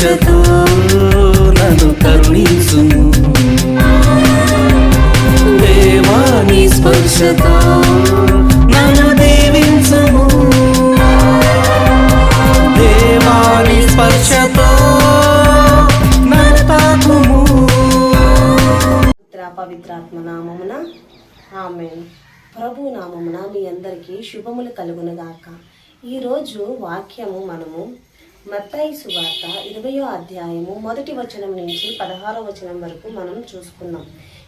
స్పర్శతో నన్ను కరుణించుము దేవాని స్పర్శతో నన్ను దీవించుము. దేవాని స్పర్శతో నన్ను పవిత్రాత్మ నామమున ఆమె ప్రభు నామమున మీ అందరికీ శుభములు కలుగునుగాక. ఈరోజు వాక్యము మనము మత్తాయి సువార్త ఇరవయో అధ్యాయము మొదటి వచనం నుంచి పదహారో వచనం వరకు మనం చూసుకున్నాం.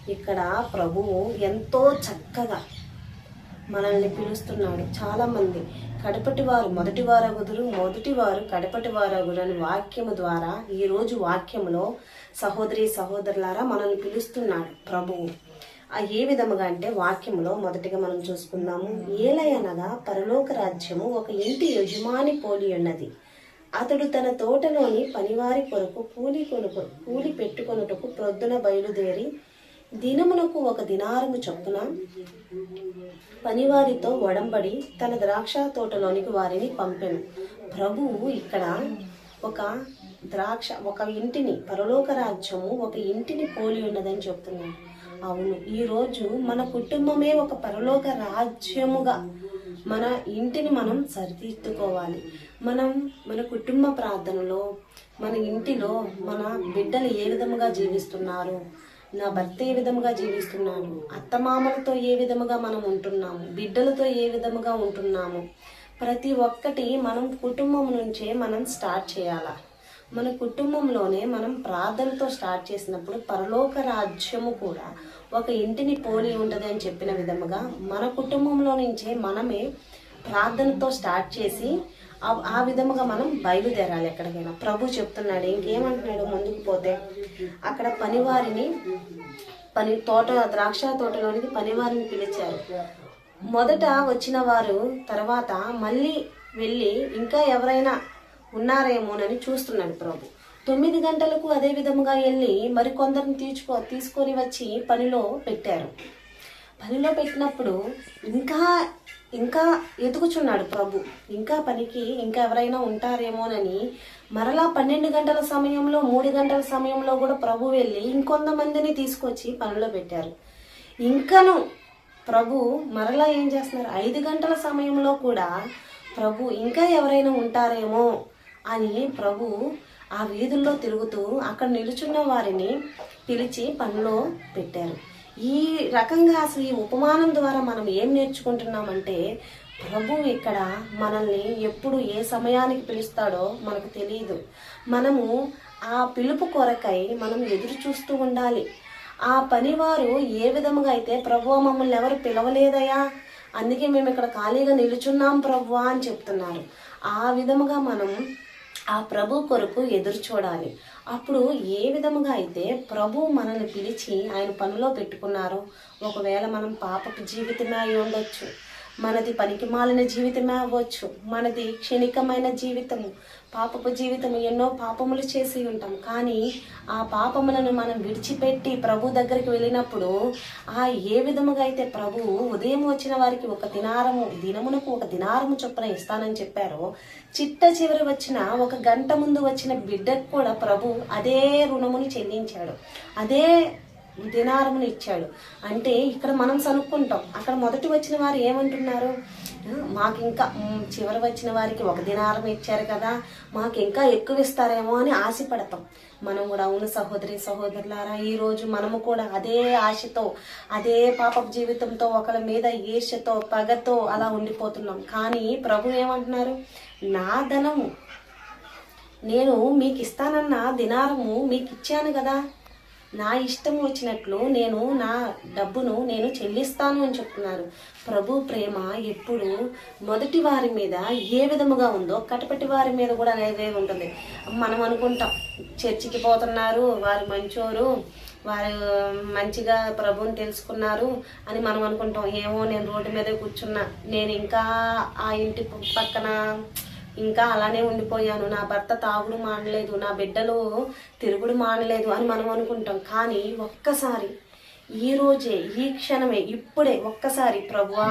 ఇక్కడ ప్రభువు ఎంతో చక్కగా మనల్ని పిలుస్తున్నాడు. చాలామంది కడపటి వారు మొదటి వారగుదురు మొదటి వారు కడపటి వారగురు అని వాక్యము ద్వారా ఈరోజు వాక్యములో సహోదరి సహోదరులారా మనల్ని పిలుస్తున్నాడు ప్రభువు. ఆ ఏ విధముగా అంటే వాక్యంలో మొదటిగా మనం చూసుకుందాము. ఏలయనగా పరలోక రాజ్యము ఒక ఇంటి యజమాని పోలి ఉన్నది. అతడు తన తోటలోని పనివారి కొరకు కూలి కొనుకు కూలి పెట్టుకొనుటకు ప్రొద్దున బయలుదేరి దినమునకు ఒక దినారము చొప్పున పనివారితో వడంబడి తన ద్రాక్ష తోటలోనికి వారిని పంపెను. ప్రభువు ఇక్కడ ఒక ద్రాక్ష ఒక ఇంటిని పరలోక రాజ్యము ఒక ఇంటిని పోలి ఉన్నదని చెప్తున్నాడు. అవును ఈరోజు మన కుటుంబమే ఒక పరలోక రాజ్యముగా మన ఇంటిని మనం సరిదిద్దుకోవాలి. మనం మన కుటుంబ ప్రార్థనలో మన ఇంటిలో మన బిడ్డలు ఏ విధముగా జీవిస్తున్నారు? నా భర్త ఏ విధముగా జీవిస్తున్నాను అత్తమామలతో ఏ విధముగా మనం ఉంటున్నాము? బిడ్డలతో ఏ విధముగా ఉంటున్నాము? ప్రతి ఒక్కటి మనం కుటుంబం నుంచే మనం స్టార్ట్ చేయాలా? మన కుటుంబంలోనే మనం ప్రార్థనతో స్టార్ట్ చేసినప్పుడు పరలోక రాజ్యము కూడా ఒక ఇంటిని పోలి ఉంటుంది అని చెప్పిన విధముగా మన కుటుంబంలో నుంచే మనమే ప్రార్థనతో స్టార్ట్ చేసి ఆ- విధముగా మనం బయలుదేరాలి ఎక్కడికైనా. ప్రభు చెప్తున్నాడు ఇంకేమంటున్నాడు ముందుకు పోతే? అక్కడ పనివారిని పని తోట ద్రాక్ష తోటలోనికి పనివారిని పిలిచారు. మొదట వచ్చిన వారు తర్వాత మళ్ళీ వెళ్ళి ఇంకా ఎవరైనా ఉన్నారేమోనని చూస్తున్నాడు ప్రభు. తొమ్మిది గంటలకు అదే విధముగా వెళ్ళి మరికొందరిని తీర్చుకో తీసుకొని వచ్చి పనిలో పెట్టారు. పనిలో పెట్టినప్పుడు ఇంకా ఇంకా ఎదుగుచున్నాడు ప్రభు. ఇంకా పనికి ఇంకా ఎవరైనా ఉంటారేమోనని మరలా పన్నెండు గంటల సమయంలో మూడు గంటల సమయంలో కూడా ప్రభు వెళ్ళి ఇంకొంతమందిని తీసుకొచ్చి పనిలో పెట్టారు. ఇంకను ప్రభు మరలా ఏం చేస్తున్నారు? ఐదు గంటల సమయంలో కూడా ప్రభు ఇంకా ఎవరైనా ఉంటారేమో అని ప్రభు ఆ వీధుల్లో తిరుగుతూ అక్కడ నిలుచున్న వారిని పిలిచి పనిలో పెట్టారు. ఈ రకంగా అసలు ఈ ఉపమానం ద్వారా మనం ఏం నేర్చుకుంటున్నామంటే ప్రభు ఇక్కడ మనల్ని ఎప్పుడు ఏ సమయానికి పిలుస్తాడో మనకు తెలియదు. మనము ఆ పిలుపు కొరకై మనం ఎదురు చూస్తూ ఉండాలి. ఆ పనివారు ఏ విధముగా అయితే ప్రభు మమ్మల్ని ఎవరు పిలవలేదయా? అందుకే మేము ఇక్కడ ఖాళీగా నిలుచున్నాం ప్రభు అని చెప్తున్నారు. ఆ విధముగా మనం ఆ ప్రభు కొరకు ఎదురు చూడాలి. అప్పుడు ఏ విధముగా అయితే ప్రభు మనల్ని పిలిచి ఆయన పనిలో పెట్టుకున్నారో ఒకవేళ మనం పాపపు జీవితమే అయి ఉండొచ్చు. మనది పనికి మాలిన జీవితమే అవ్వచ్చు. మనది క్షణికమైన జీవితము. పాపపు జీవితము. ఎన్నో పాపములు చేసి ఉంటాం. కానీ ఆ పాపములను మనం విడిచిపెట్టి ప్రభు దగ్గరికి వెళ్ళినప్పుడు ఆ ఏ విధముగా అయితే ప్రభు ఉదయం వచ్చిన వారికి ఒక దినారము దినమునకు ఒక దినారము చొప్పున ఇస్తానని చెప్పారో చిట్ట చివరి వచ్చిన ఒక గంట ముందు వచ్చిన బిడ్డకు కూడా ప్రభు అదే రుణముని చెల్లించాడు. అదే దినారమును ఇచ్చాడు. అంటే ఇక్కడ మనం సనుక్కుంటాం అక్కడ మొదటి వచ్చిన వారు ఏమంటున్నారు? మాకు ఇంకా చివరి వచ్చిన వారికి ఒక దినారం ఇచ్చారు కదా మాకు ఇంకా ఎక్కువ ఇస్తారేమో అని ఆశపడతాం. మనం కూడా అవును సహోదరి సహోదరులారా ఈరోజు మనము కూడా అదే ఆశతో అదే పాప జీవితంతో ఒకరి మీద ఈర్ష్యతో పగతో అలా ఉండిపోతున్నాం. కానీ ప్రభు ఏమంటున్నారు? నా ధనము నేను మీకు ఇస్తానన్న దినారము మీకు ఇచ్చాను కదా. నా ఇష్టం వచ్చినట్లు నేను నా డబ్బును నేను చెల్లిస్తాను అని చెప్తున్నారు. ప్రభు ప్రేమ ఎప్పుడు మొదటి వారి మీద ఏ విధముగా ఉందో కటపటి వారి మీద కూడా అనేది ఉంటుంది. మనం అనుకుంటాం చర్చికి పోతున్నారు వారు మంచోరు వారు మంచిగా ప్రభుని తెలుసుకున్నారు అని మనం అనుకుంటాం. ఏమో నేను రోడ్డు మీద కూర్చున్నా నేను ఇంకా ఆ ఇంటి పక్కన ఇంకా అలానే ఉండిపోయాను. నా భర్త తాగుడు మానలేదు నా బిడ్డలు తిరుగుడు మానలేదు అని మనం అనుకుంటాం. కానీ ఒక్కసారి ఈ రోజే ఈ క్షణమే ఇప్పుడే ఒక్కసారి ప్రభువా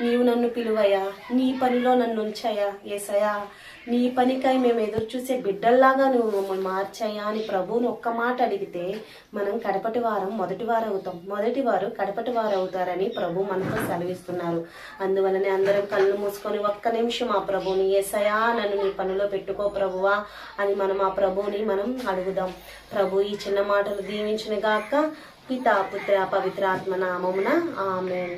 నీవు నన్ను పిలువయా నీ పనిలో నన్ను ఉంచయా ఏసయా నీ పనికై మేము ఎదురు చూసే బిడ్డల్లాగా నువ్వు మమ్మల్ని మార్చాయా అని ప్రభువుని ఒక్క మాట అడిగితే మనం కడపటి వారం మొదటి వారు అవుతాం. మొదటి వారు కడపటి వారు అవుతారని ప్రభు మనతో సెలవిస్తున్నారు. అందువలనే అందరం కళ్ళు మూసుకొని ఒక్క నిమిషం ఆ ప్రభువుని ఏసయా నన్ను నీ పనిలో పెట్టుకో ప్రభువా అని మనం ఆ ప్రభువుని మనం అడుగుదాం. ప్రభు ఈ చిన్న మాటలు దీవించిన గాక పితా పుత్ర పవిత్రాత్మ నామమున ఆమెన్